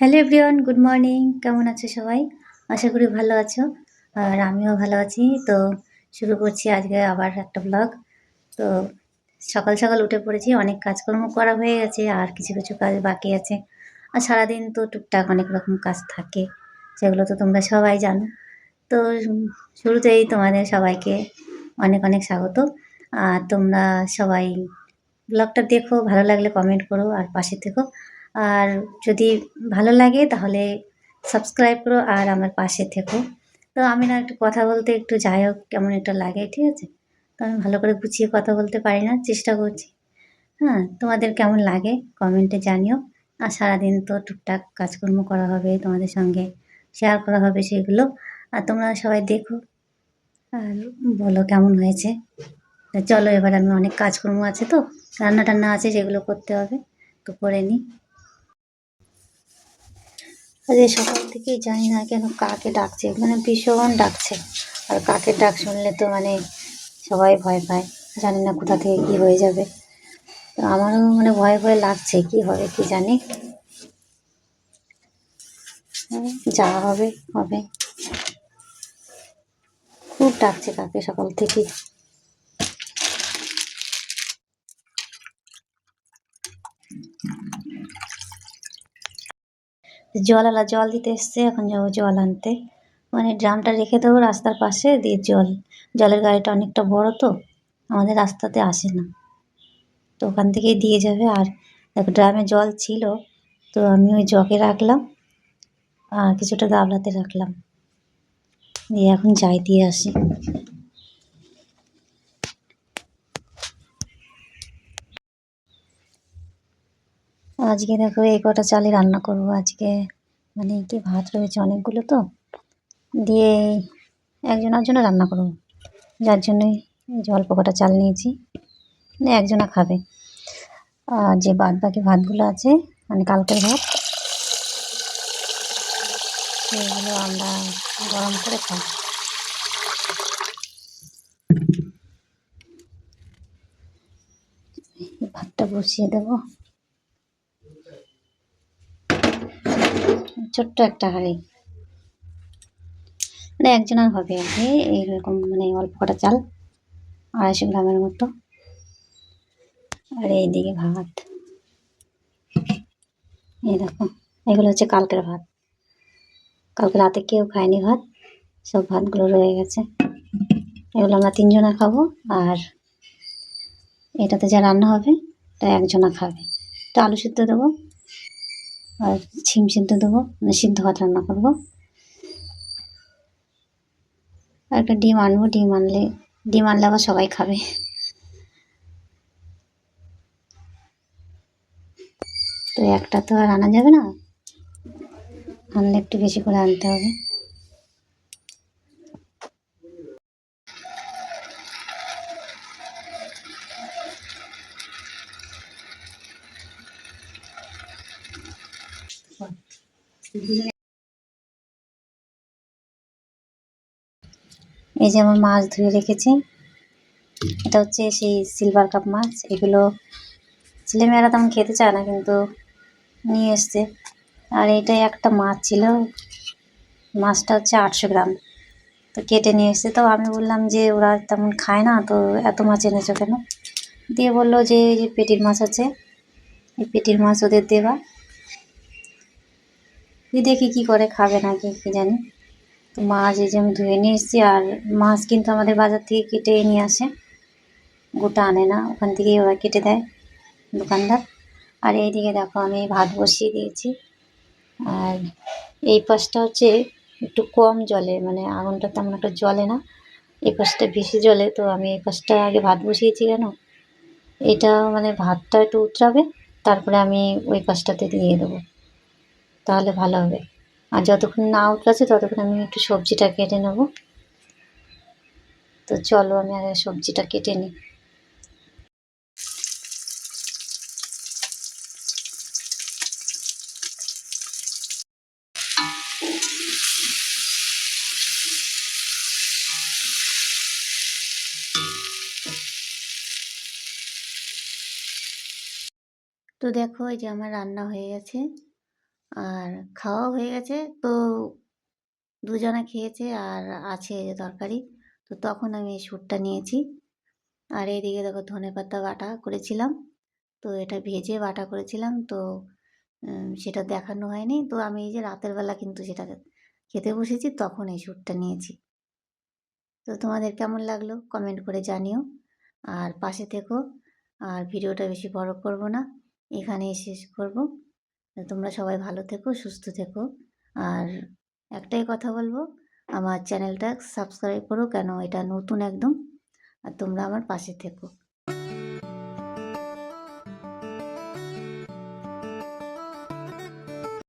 Hello everyone, good morning. কেমন আছো সবাই? আশা করি ভালো আছো। আর আমিও ভালো আছি। তো শুরু করছি আজকে আবার একটা ব্লগ তো সকাল সকাল উঠে পড়েছি, অনেক কাজকর্ম করা হয়ে গেছে, আর কিছু কিছু কাজ বাকি আছে। আর সারাদিন তো টুকটাক অনেক রকম কাজ থাকে, সেগুলো তো তোমরা সবাই জানো। তো শুরুতেই তোমাদের সবাইকে অনেক অনেক স্বাগত। আর তোমরা সবাই ব্লগটা দেখো, ভালো লাগলে কমেন্ট করো, আর পাশে থেকো। আর যদি ভালো লাগে তাহলে সাবস্ক্রাইব করো আর আমার পাশে থেকো। তো আমি না একটু কথা বলতে একটু যাই হোক, কেমন একটা লাগে, ঠিক আছে? তো আমি ভালো করে গুছিয়ে কথা বলতে পারি না, চেষ্টা করছি। হ্যাঁ তোমাদের কেমন লাগে কমেন্টে জানিও। আর সারাদিন তো টুকটাক কাজকর্ম করা হবে, তোমাদের সঙ্গে শেয়ার করা হবে সেগুলো। আর তোমরা সবাই দেখো আর বলো কেমন হয়েছে। চলো এবার আমি অনেক কাজকর্ম আছে তো, রান্না টান্না আছে সেগুলো করতে হবে, তো করে নিই। আরে সকাল থেকেই জানি না কেন কাকে ডাকছে মানে ভীষণ ডাকছে। আর কাকের ডাক শুনলে তো মানে সবাই ভয় পায়, জানি না কোথা থেকে কি হয়ে যাবে। তো আমারও মানে ভয় ভয় লাগছে, কি হবে, কি জানি। যা হবে হবে। খুব ডাকছে কাকে সকাল থেকে জলওয়ালা জল দিতে এসছে, এখন যাব জল আনতে। মানে ড্রামটা রেখে দেবো রাস্তার পাশে, দিয়ে জল, জলের গাড়িটা অনেকটা বড় তো, আমাদের রাস্তাতে আসে না। তো ওখান থেকেই দিয়ে যাবে। আর দেখো ড্রামে জল ছিল, তো আমি ওই জগে রাখলাম, আর কিছুটা গাবলাতে রাখলাম। দিয়ে এখন যাই, দিয়ে আসি। আজকে দেখো এই কটা চালই রান্না করব আজকে। মানে কি ভাত রয়েছে অনেকগুলো তো। দিয়ে একজনের জন্য রান্না করব। যার জন্যই যে অল্প কটা চাল নিয়েছি। মানে একজনা খাবে। আর যে বাদ বাকি ভাতগুলো আছে মানে কালকের ভাত, সেগুলো আমরা গরম করে খাই ভাতটা বসিয়ে দেবো। ছোট্ট একটা হাঁড়ি। মানে একজনের হবে আর কি, এইরকম মানে অল্প কটা চাল, আড়াইশো গ্রামের মতো। আর এইদিকে ভাত। এই দেখো, এগুলো হচ্ছে কালকের ভাত। কালকে রাতে কেউ খায়নি ভাত, সব ভাতগুলো রয়ে গেছে। এগুলো আমরা তিনজনা খাব, আর এটাতে যা রান্না হবে, তা একজনা খাবে। একটু আলু সিদ্ধ দেবো। আর ছিম সিদ্ধ দেবো মানে সিদ্ধ ভাত রান্না করব। আর একটা ডিম আনব, ডিম আনলে ডিম আনলে আবার সবাই খাবে। তো একটা তো আর আনা যাবে না, আনলে একটু বেশি করে আনতে হবে। এই যে আমার মাছ ধুয়ে রেখেছি। এটা হচ্ছে সেই সিলভার কাপ মাছ। এগুলো ছেলেমেয়েরা তেমন খেতে চায় না, কিন্তু নিয়ে এসছে। আর এটা একটা মাছ ছিল। মাছটা হচ্ছে আটশো গ্রাম। তো কেটে নিয়ে এসছে। তো আমি বললাম যে ওরা তেমন খায় না, তো এত মাছ এনেছো কেন? দিয়ে বলল যে যে পেটির মাছ আছে, এই পেটির মাছ ওদের দেবা। দিয়ে দেখি কী করে খাবে নাকি কি জানি? তো মাছ এই যে আমি ধুয়ে নিয়ে এসেছি আর মাছ কিন্তু আমাদের বাজার থেকে কেটে নিয়ে আসে। গোটা আনে না, ওখান থেকেই ওরা কেটে দেয় দোকানদার। আর এইদিকে দেখো আমি ভাত বসিয়ে দিয়েছি। আর এই পাশটা হচ্ছে একটু কম জলে মানে আগুনটা তেমন একটা জলে না। এই পাশটা বেশি জলে তো আমি এই পাশটা আগে ভাত বসিয়েছি কেন? এটা মানে ভাতটা একটু উতরাবে, তারপরে আমি ওই পাশটাতে দিয়ে দেবো। তাহলে ভালো হবে। আর যতক্ষণ না উতরাচ্ছে ততক্ষণ আমি একটু সবজিটা কেটে নেব। তো চলো আমি আগে সবজিটা কেটে নিই। তো দেখো, এই যে আমার রান্না হয়ে গেছে। আর খাওয়া হয়ে গেছে। তো দুজনে খেয়েছে আর আছে তরকারি। তো তখন আমি এই স্যুপটা নিয়েছি। আর এইদিকে দেখো ধনেপাতা বাটা করেছিলাম। তো এটা ভেজে বাটা করেছিলাম। তো সেটা দেখানো হয়নি। তো আমি এই যে রাতের বেলা কিন্তু সেটা খেতে বসেছি, তখন এই স্যুপটা নিয়েছি। তো তোমাদের কেমন লাগল কমেন্ট করে জানিও। আর পাশে থেকো। আর ভিডিওটা বেশি বড় করব না। এখানেই শেষ করব। তোমরা সবাই ভালো থেকো, সুস্থ থেকো। আর একটাই কথা বলব, আমার চ্যানেলটা সাবস্ক্রাইব করো কেন? এটা নতুন একদম। আর তোমরা আমার পাশে থেকো।